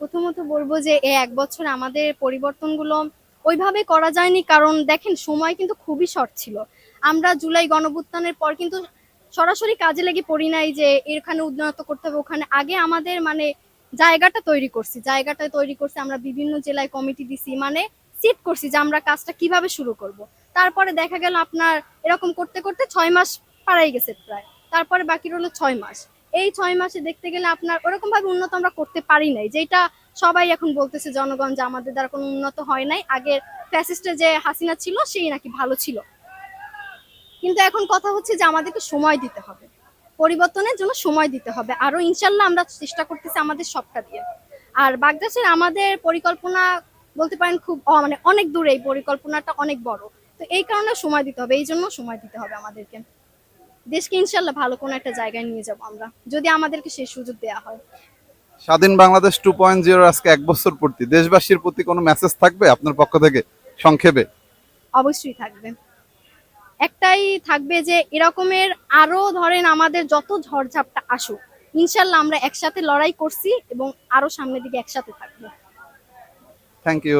প্রথমত বলব যে এই এক বছর আমাদের পরিবর্তনগুলো ওইভাবে করা যায়নি, কারণ দেখেন সময় কিন্তু খুবই শর্ট ছিল। আমরা জুলাই গণভুত্থানের পর কিন্তু সরাসরি কাজে লেগে পড়ি নাই যে এখানে উন্নত করতে হবে, ওখানে আগে আমাদের মানে জায়গাটা তৈরি করছি, জায়গাটা তৈরি করছি, আমরা বিভিন্ন জেলায় কমিটি দিছি মানে সিট করছি যে আমরা কাজটা কীভাবে শুরু করব। তারপরে দেখা গেল আপনার এরকম করতে করতে ছয় মাস পাড়াই গেছে প্রায়, তারপরে বাকি রইল ছয় মাস। এই ছয় মাসে দেখতে গেলে আপনার ওরকম ভাবে উন্নত আমরা করতে পারি নাই। যেটা সবাই এখন বলতেছে জনগণ যে আমাদের দ্বারা কোনো উন্নত হয় নাই। আগের ফ্যাসিস্টে যে হাসিনা ছিল, সেই নাকি ভালো ছিল। কিন্তু এখন কথা হচ্ছে যে আমাদেরকে সময় দিতে হবে। পরিবর্তনের জন্য সময় দিতে হবে। আরও ইনশাল্লাহ আমরা চেষ্টা করতেছি আমাদের সবটা দিয়ে। আর বাগদাসের আমাদের পরিকল্পনা বলতে পারেন খুব মানে অনেক দূরে। এই পরিকল্পনাটা অনেক বড়। তো এই কারণে সময় দিতে হবে। এই জন্য সময় দিতে হবে আমাদেরকে। দেশকে ইনশাল্লাহ ভালো কোনো একটা জায়গায় নিয়ে যাব আমরা যদি আমাদেরকে সেই সুযোগ দেওয়া হয়। স্বাধীন বাংলাদেশ টু পয়েন্ট জিরো আজকে এক বছর পূর্তি দেশবাসীর প্রতি কোনো মেসেজ থাকবে আপনার পক্ষ থেকে সংক্ষেপে? অবশ্যই থাকবে। একটাই থাকবে যে এরকমের আরও ধরেন আমাদের যত ঝড়ঝাপটা আসুক ইনশাল্লাহ আমরা একসাথে লড়াই করছি এবং আরও সামনের দিকে একসাথে থাকব। Thank you